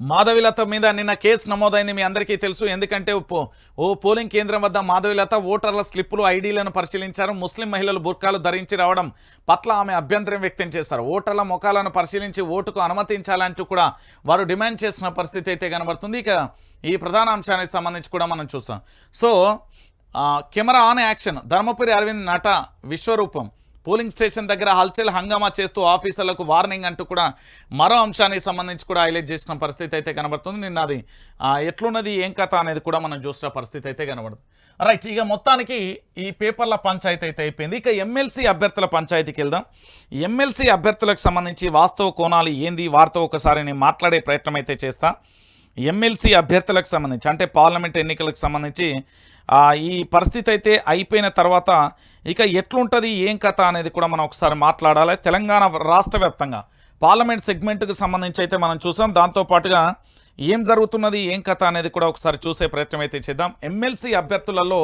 మాధవిలత మీద నిన్న కేసు నమోదైంది మీ అందరికీ తెలుసు. ఎందుకంటే పో- ఓ పోలింగ్ కేంద్రం వద్ద మాధవిలత ఓటర్ల స్లిప్పులు ఐడీలను పరిశీలించారు. ముస్లిం మహిళలు బుర్కాలు ధరించి రావడం పట్ల ఆమె అభ్యంతరం వ్యక్తం చేశారు. ఓటర్ల ముఖాలను పరిశీలించి ఓటుకు అనుమతించాలంటూ కూడా వారు డిమాండ్ చేసిన పరిస్థితి అయితే కనబడుతుంది. ఇక ఈ ప్రధాన అంశానికి సంబంధించి కూడా మనం చూసాం. So camera on action. Dharmapuri Arvind నట విశ్వరూపం. పోలింగ్ స్టేషన్ దగ్గర హల్చల్ హంగామా చేస్తూ ఆఫీసర్లకు వార్నింగ్ అంటూ కూడా మరో అంశానికి సంబంధించి కూడా హైలైట్ చేసిన పరిస్థితి అయితే కనబడుతుంది. నిన్న అది ఎట్లున్నది ఏం కథ అనేది కూడా మనం చూసిన పరిస్థితి అయితే కనబడుతుంది. రైట్ ఇక మొత్తానికి ఈ పేపర్ల పంచాయతీ అయితే అయిపోయింది. ఇక ఎమ్మెల్సీ అభ్యర్థుల పంచాయతీకి వెళ్దాం. ఎమ్మెల్సీ అభ్యర్థులకు సంబంధించి వాస్తవ కోణాలు ఏంది? వారితో ఒకసారి నేను మాట్లాడే ప్రయత్నం అయితే చేస్తాను ఎమ్మెల్సీ అభ్యర్థులకు సంబంధించి అంటే పార్లమెంట్ ఎన్నికలకు సంబంధించి ఈ పరిస్థితి అయితే అయిపోయిన తర్వాత ఇక ఎట్లుంటుంది ఏం కథ అనేది కూడా మనం ఒకసారి మాట్లాడాలి. తెలంగాణ రాష్ట్ర వ్యాప్తంగా పార్లమెంట్ సెగ్మెంట్కి సంబంధించి అయితే మనం చూసాం. దాంతోపాటుగా ఏం జరుగుతున్నది ఏం కథ అనేది కూడా ఒకసారి చూసే ప్రయత్నం అయితే చేద్దాం. ఎమ్మెల్సీ అభ్యర్థులలో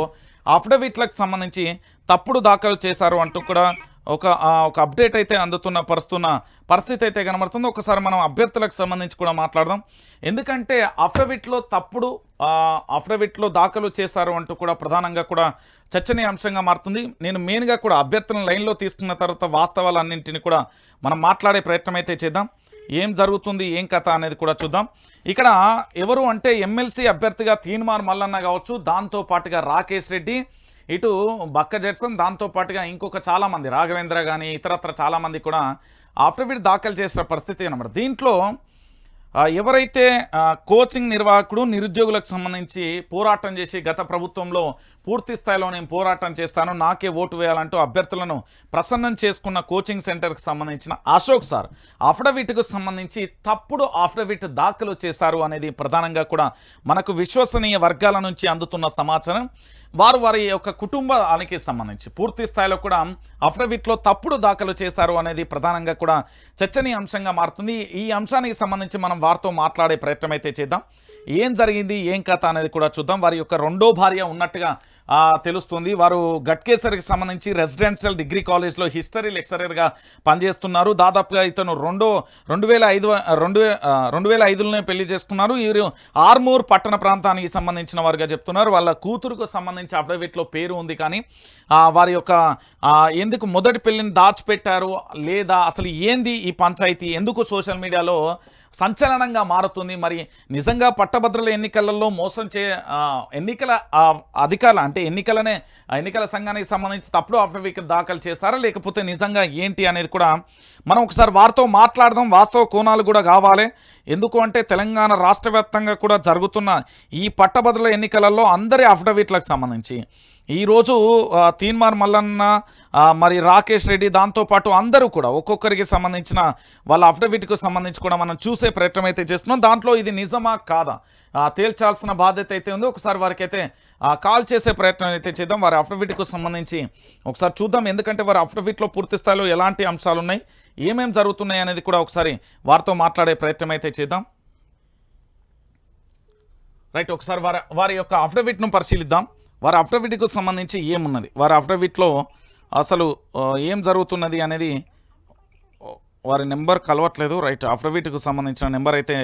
అఫిడవిట్లకు సంబంధించి తప్పుడు దాఖలు చేశారు అంటూ కూడా ఒక ఒక అప్డేట్ అయితే అందుతున్న పరుస్తున్న పరిస్థితి అయితే కనబడుతుంది. ఒకసారి మనం అభ్యర్థులకు సంబంధించి కూడా మాట్లాడదాం. ఎందుకంటే అఫిడవిట్లో తప్పుడు ఆ, అఫిడవిట్లో దాఖలు చేశారు అంటూ కూడా ప్రధానంగా కూడా చర్చనీయాంశంగా మారుతుంది. నేను మెయిన్గా కూడా అభ్యర్థులను లైన్లో తీసుకున్న తర్వాత వాస్తవాలన్నింటినీ కూడా మనం మాట్లాడే ప్రయత్నం అయితే చేద్దాం. ఏం జరుగుతుంది ఏం కథ అనేది కూడా చూద్దాం. ఇక్కడ ఎవరు అంటే ఎమ్మెల్సీ అభ్యర్థిగా తీన్మార్ మల్లన్న కావచ్చు దాంతో పాటుగా రాకేష్ రెడ్డి ఇటు బక్క జెడ్సన్ దాంతో పాటుగా ఇంకొక చాలామంది రాఘవేంద్ర కానీ ఇతరత్ర చాలామంది కూడా ఆఫ్టర్విట్ దాఖలు చేసిన పరిస్థితి అనమాట దీంట్లో ఎవరైతే కోచింగ్ నిర్వాహకుడు నిరుద్యోగులకు సంబంధించి పోరాటం చేసి గత ప్రభుత్వంలో పూర్తి స్థాయిలో నేను పోరాటం చేస్తాను. నాకే ఓటు వేయాలంటూ అభ్యర్థులను ప్రసన్నం చేసుకున్న కోచింగ్ సెంటర్కి సంబంధించిన అశోక్ సార్ అఫిడవిట్కు సంబంధించి తప్పుడు అఫిడవిట్ దాఖలు చేశారు అనేది ప్రధానంగా కూడా మనకు విశ్వసనీయ వర్గాల నుంచి అందుతున్న సమాచారం. వారు వారి యొక్క కుటుంబానికి సంబంధించి పూర్తి స్థాయిలో కూడా అఫిడవిట్లో తప్పుడు దాఖలు చేశారు అనేది ప్రధానంగా కూడా చర్చనీయాంశంగా మారుతుంది. ఈ అంశానికి సంబంధించి మనం వారితో మాట్లాడే ప్రయత్నం అయితే చేద్దాం. ఏం జరిగింది ఏం కథ అనేది కూడా చూద్దాం. వారి యొక్క రెండో భార్య ఉన్నట్టుగా తెలుస్తుంది. వారు గట్కేసరికి సంబంధించి రెసిడెన్షియల్ డిగ్రీ కాలేజ్లో హిస్టరీ లెక్చరర్గా పనిచేస్తున్నారు. దాదాపుగా ఇతను రెండో రెండు వేల ఐదు రెండు వే- రెండు వేల ఐదులోనే పెళ్ళి చేసుకున్నారు. వీరు ఆర్మూర్ పట్టణ ప్రాంతానికి సంబంధించిన వారుగా చెప్తున్నారు. వాళ్ళ కూతురుకు సంబంధించి అఫిడవిట్లో పేరు ఉంది కానీ వారి యొక్క ఎందుకు మొదటి పెళ్ళిని దాచిపెట్టారు? లేదా అసలు ఏంది ఈ పంచాయతీ? ఎందుకు సోషల్ మీడియాలో సంచలనంగా మారుతుంది. మరి నిజంగా పట్టభద్రుల ఎన్నికలలో మోసం చే ఎన్నికల అధికారులు అంటే ఎన్నికలనే ఎన్నికల సంఘానికి సంబంధించి తప్పుడు అఫిడవిట్ దాఖలు చేస్తారా? లేకపోతే నిజంగా ఏంటి అనేది కూడా మనం ఒకసారి వారితో మాట్లాడదాం. వాస్తవ కోణాలు కూడా కావాలి. ఎందుకు అంటే తెలంగాణ రాష్ట్ర కూడా జరుగుతున్న ఈ పట్టభద్రుల ఎన్నికలలో అందరి అఫిడవిట్లకు సంబంధించి ఈరోజు తీన్మార్ మల్లన్న మరి రాకేష్ రెడ్డి దాంతోపాటు అందరూ కూడా ఒక్కొక్కరికి సంబంధించిన వాళ్ళ అఫిడవిట్కు సంబంధించి కూడా మనం చూసే ప్రయత్నం అయితే చేస్తున్నాం. దాంట్లో ఇది నిజమా కాదా? తేల్చాల్సిన బాధ్యత అయితే ఉంది. ఒకసారి వారికి అయితే కాల్ చేసే ప్రయత్నం అయితే చేద్దాం. వారి అఫిడవిట్కు సంబంధించి ఒకసారి చూద్దాం. ఎందుకంటే వారి అఫిడవిట్లో పూర్తి స్థాయిలో ఎలాంటి అంశాలు ఉన్నాయి ఏమేమి జరుగుతున్నాయి అనేది కూడా ఒకసారి వారితో మాట్లాడే ప్రయత్నం అయితే చేద్దాం. రైట్ ఒకసారి వారి వారి యొక్క అఫిడవిట్ను పరిశీలిద్దాం. వారి అఫిడవిట్కు సంబంధించి ఏమున్నది? వారి అఫిడవిట్లో అసలు ఏం జరుగుతున్నది అనేది వారి నెంబర్ కలవట్లేదు రైట్? అఫిడవిట్కు సంబంధించిన నెంబర్ అయితే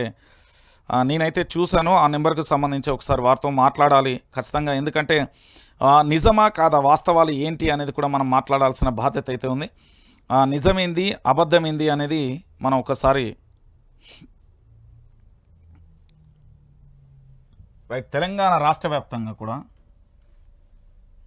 నేనైతే చూశాను ఆ నెంబర్కు సంబంధించి ఒకసారి వారితో మాట్లాడాలి ఖచ్చితంగా. ఎందుకంటే నిజమా కాదా వాస్తవాలు ఏంటి అనేది కూడా మనం మాట్లాడాల్సిన బాధ్యత అయితే ఉంది. ఆ, నిజమేంది అబద్ధమేంది అనేది మనం ఒకసారి రైట్ తెలంగాణ రాష్ట్ర వ్యాప్తంగా కూడా